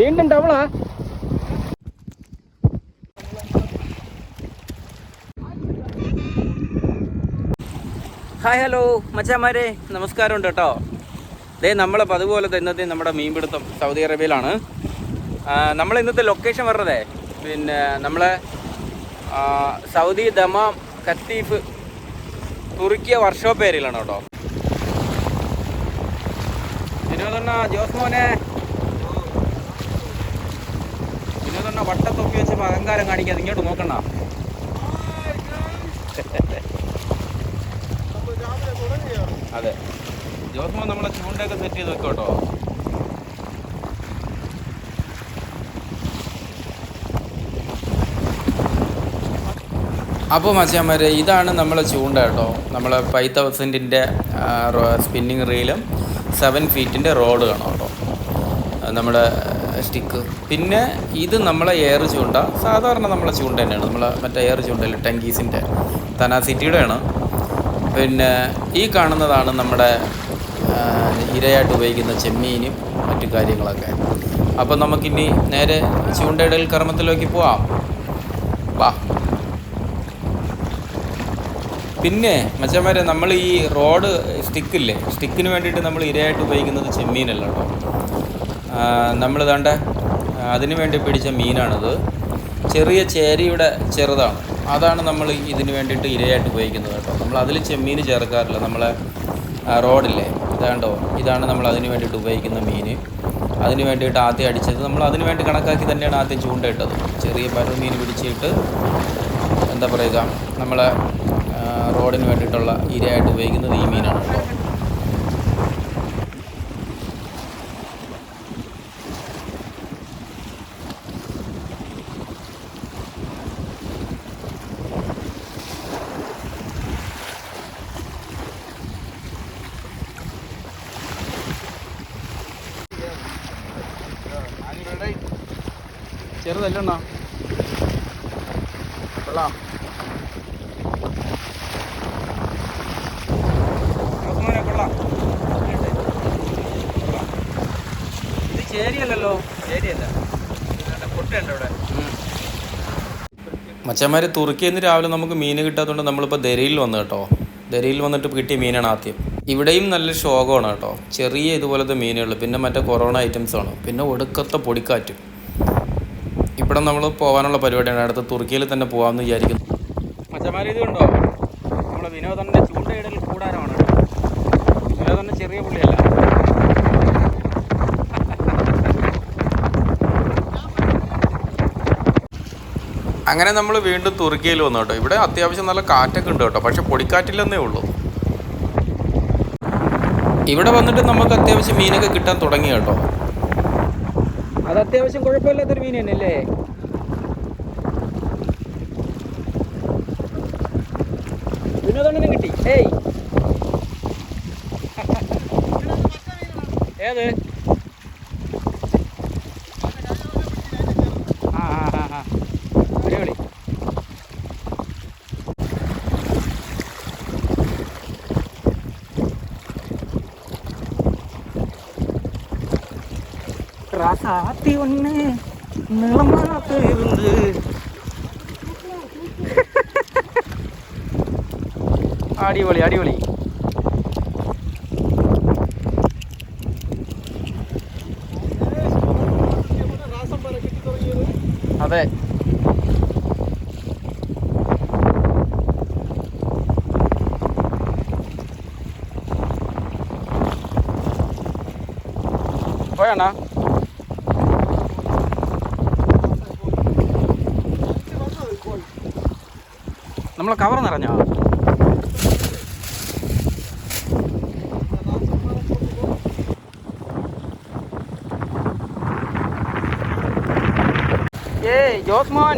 വീണ്ടും ഡബിളാ hi hello മച്ചാമാരെ. നമസ്കാരമുണ്ട് കേട്ടോ. ദേ നമ്മളെ അതുപോലെ ഇന്നത്തെ നമ്മുടെ മീൻപിടുത്തം സൗദി അറേബ്യയിലാണ്. നമ്മൾ ഇന്നത്തെ ലൊക്കേഷൻ പറഞ്ഞതേ. പിന്നെ നമ്മളെ സൗദി ദമാം കത്തീഫ് തുർക്കിയ വർക്ക്ഷോപ്പ് ഏരിയയിലാണ് കേട്ടോ ജോസ് മോനെ വിനോദണ്ണ വട്ടത്തൊപ്പി വെച്ച് അഹങ്കാരം കാണിക്കാതെ ഇങ്ങോട്ട് നോക്കണ്ട. അതെ. ജോസ്മോ നമ്മളെ ചൂണ്ടയൊക്കെ സെറ്റ് ചെയ്ത് വെക്കും കേട്ടോ അപ്പോൾ മച്ചാന്മാരെ ഇതാണ് നമ്മളെ ചൂണ്ട കേട്ടോ. നമ്മളെ ഫൈവ് തൗസൻഡിന്റെ സ്പിന്നിങ് റീലും സെവൻ ഫീറ്റിന്റെ റോഡ് കാണാം കേട്ടോ. നമ്മുടെ സ്റ്റിക്ക് പിന്നെ ഇത് നമ്മളെ എയർ ചൂണ്ട. സാധാരണ നമ്മളെ ചൂണ്ട തന്നെയാണ്. നമ്മളെ മറ്റേ എയർ ചൂണ്ടയിൽ ടെങ്കീസിന്റെ തനാസിറ്റിയുടെയാണ് പിന്നെ ഈ കാണുന്നതാണ് നമ്മുടെ ഇരയായിട്ട് ഉപയോഗിക്കുന്ന ചെമ്മീനും മറ്റു കാര്യങ്ങളൊക്കെ. അപ്പോൾ നമുക്കിനി നേരെ ചൂണ്ടയിടൽ കർമ്മത്തിലേക്ക് പോവാം. വാ. പിന്നെ മച്ചന്മാരെ നമ്മൾ ഈ റോഡ് സ്റ്റിക്കില്ലേ സ്റ്റിക്കിന് വേണ്ടിയിട്ട് നമ്മൾ ഇരയായിട്ട് ഉപയോഗിക്കുന്നത് ചെമ്മീനല്ല കേട്ടോ. നമ്മൾ ദാണ്ട അതിനു വേണ്ടി പിടിച്ച മീനാണിത്. ചെറിയ ചേരിയുടെ ചെറുതാണ്. അതാണ് നമ്മൾ ഇതിന് വേണ്ടിയിട്ട് ഇരയായിട്ട് ഉപയോഗിക്കുന്നത് കേട്ടോ. നമ്മൾ അതിൽ ചെമ്മീൻ ചേർക്കാറില്ല. നമ്മളെ റോഡില്ലേ ഇതാണ്ടോ ഇതാണ് നമ്മൾ അതിന് വേണ്ടിയിട്ട് ഉപയോഗിക്കുന്ന മീൻ അതിന് വേണ്ടിയിട്ട് ആദ്യം അടിച്ചത് നമ്മൾ അതിന് വേണ്ടി കണക്കാക്കി തന്നെയാണ് ആദ്യം ചൂണ്ടയിട്ടത്. ചെറിയ പരൽ മീൻ പിടിച്ചിട്ട് എന്താ പറയുക നമ്മളെ റോഡിന് വേണ്ടിയിട്ടുള്ള ഇരയായിട്ട് ഉപയോഗിക്കുന്നത് ഈ മീനാണ് കേട്ടോ. ചെറുതല്ലണ്ണ കൊള്ളാം. കൊള്ളാം. ഇത് ചേരിയല്ലല്ലോ. ചേരിയല്ല. പൊട്ടുണ്ട് ഇവിടെ. മച്ചന്മാർ തുർക്കിയിൽ നിന്ന് രാവിലെ നമുക്ക് മീൻ കിട്ടാത്തതുകൊണ്ട് നമ്മളിപ്പോൾ ദരയിൽ വന്നു കേട്ടോ. ദരയിൽ വന്നിട്ട് കിട്ടിയ മീനാണ് ആദ്യം. ഇവിടെയും നല്ല ശോകമാണ് കേട്ടോ. ചെറിയ ഇതുപോലത്തെ മീനുകൾ പിന്നെ മറ്റേ കൊറോണ ഐറ്റംസ് ആണ് പിന്നെ ഒടുക്കത്തെ പൊടിക്കാറ്റും. ഇവിടെ നമ്മൾ പോകാനുള്ള പരിപാടിയാണ്. അടുത്ത തുർക്കിയിൽ തന്നെ പോകാമെന്ന് വിചാരിക്കുന്നു. മച്ചന്മാർ ഇത് കണ്ടോ നമ്മളെ വിനോദന്റെ ചൂണ്ടയിടൽ കൂടാരമാണ്. വിനോദന്റെ ചെറിയ പുള്ളിയല്ല. അങ്ങനെ നമ്മൾ വീണ്ടും തുർക്കിയിൽ വന്നു കേട്ടോ. ഇവിടെ അത്യാവശ്യം നല്ല കാറ്റൊക്കെ ഉണ്ട് കേട്ടോ. പക്ഷെ പൊടിക്കാറ്റില്ലെന്നേ ഉള്ളൂ. ഇവിടെ വന്നിട്ട് നമുക്ക് അത്യാവശ്യം മീനൊക്കെ കിട്ടാൻ തുടങ്ങി കേട്ടോ. അത് അത്യാവശ്യം കുഴപ്പമില്ലാത്തൊരു മീൻ തന്നെയല്ലേ? വിനോദണ്ണം കിട്ടി. ഏയ്. ഏത്? ராசாத்தி ஒண்ணு நிலமாத்து இருந்து അടിപൊളി അടിപൊളി അതെ പോയാണോ നമ്മളെ കവർ നിറഞ്ഞോ ഏയ് ജോസ് മോൻ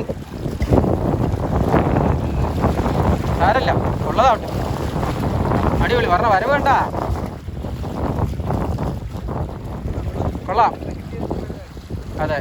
സാരല്ല ഉള്ളതാവട്ടെ. അടിപൊളി പറഞ്ഞ വരവ് വേണ്ട കൊള്ളാം. അതെ.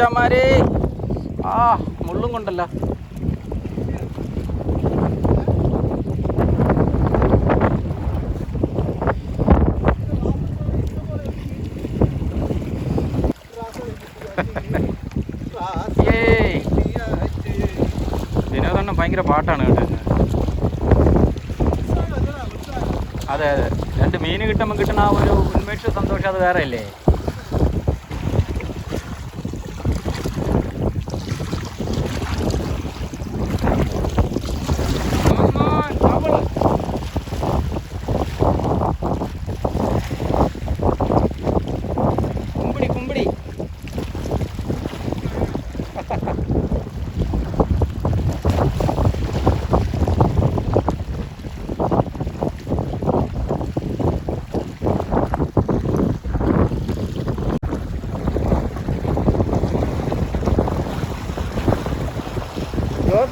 മച്ചാമാരെ ആ മുള്ളും കൊണ്ടല്ല. ഏയ്. വിനോദണ്ണം ഭയങ്കര പാട്ടാണ് കേട്ടത് അതെ അതെ. രണ്ട് മീൻ കിട്ടുമ്പോൾ കിട്ടുന്ന ആ ഒരു ഉന്മേഷ സന്തോഷം അത് വേറെ അല്ലേ?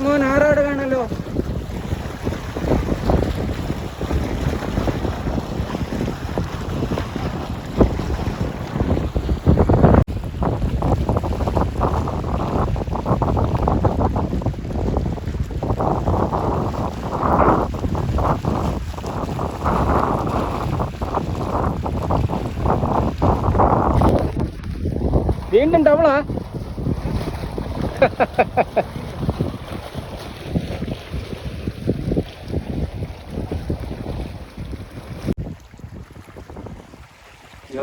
ജോസ്മോൻ ആറാട് കാണല്ലോ വീണ്ടും ഡബിളാ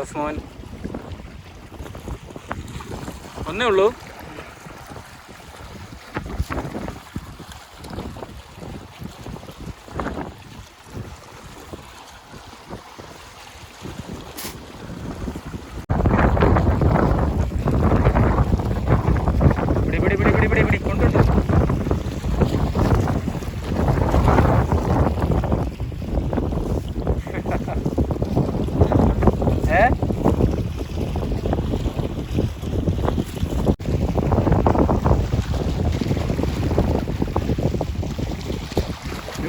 ജോസ്മോൻ ഒന്നേ ഉള്ളൂ.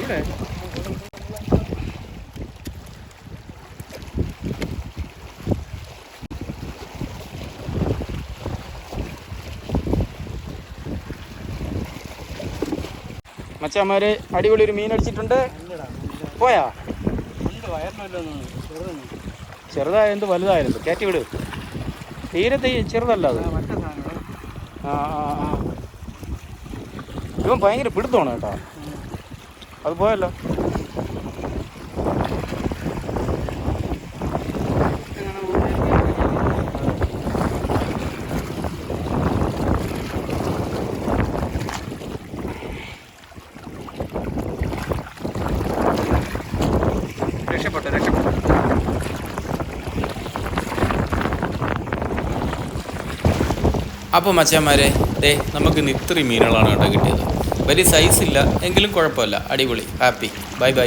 ഇവിടെ മച്ചാമാര് അടിപൊളി ഒരു മീൻ അടിച്ചിട്ടുണ്ട്. പോയാ? ചെറുതായ എന്ത് വലുതായിരുന്നു? കയറ്റി വിട്. തീരെ ചെറുതല്ല അത്. ഇവൻ ഭയങ്കര പിടുത്തമാണ് കേട്ടോ. അത് പോയല്ലോ രക്ഷപ്പെട്ടു രക്ഷപ്പെട്ടു. അപ്പോൾ മച്ചാന്മാരെ ദേ നമുക്ക് ഇന്ന് ഇത്രയും മീനുകളാണ് കേട്ടോ കിട്ടിയത്. വലിയ സൈസ് ഇല്ല എങ്കിലും കുഴപ്പമില്ല. അടിപൊളി. Happy bye bye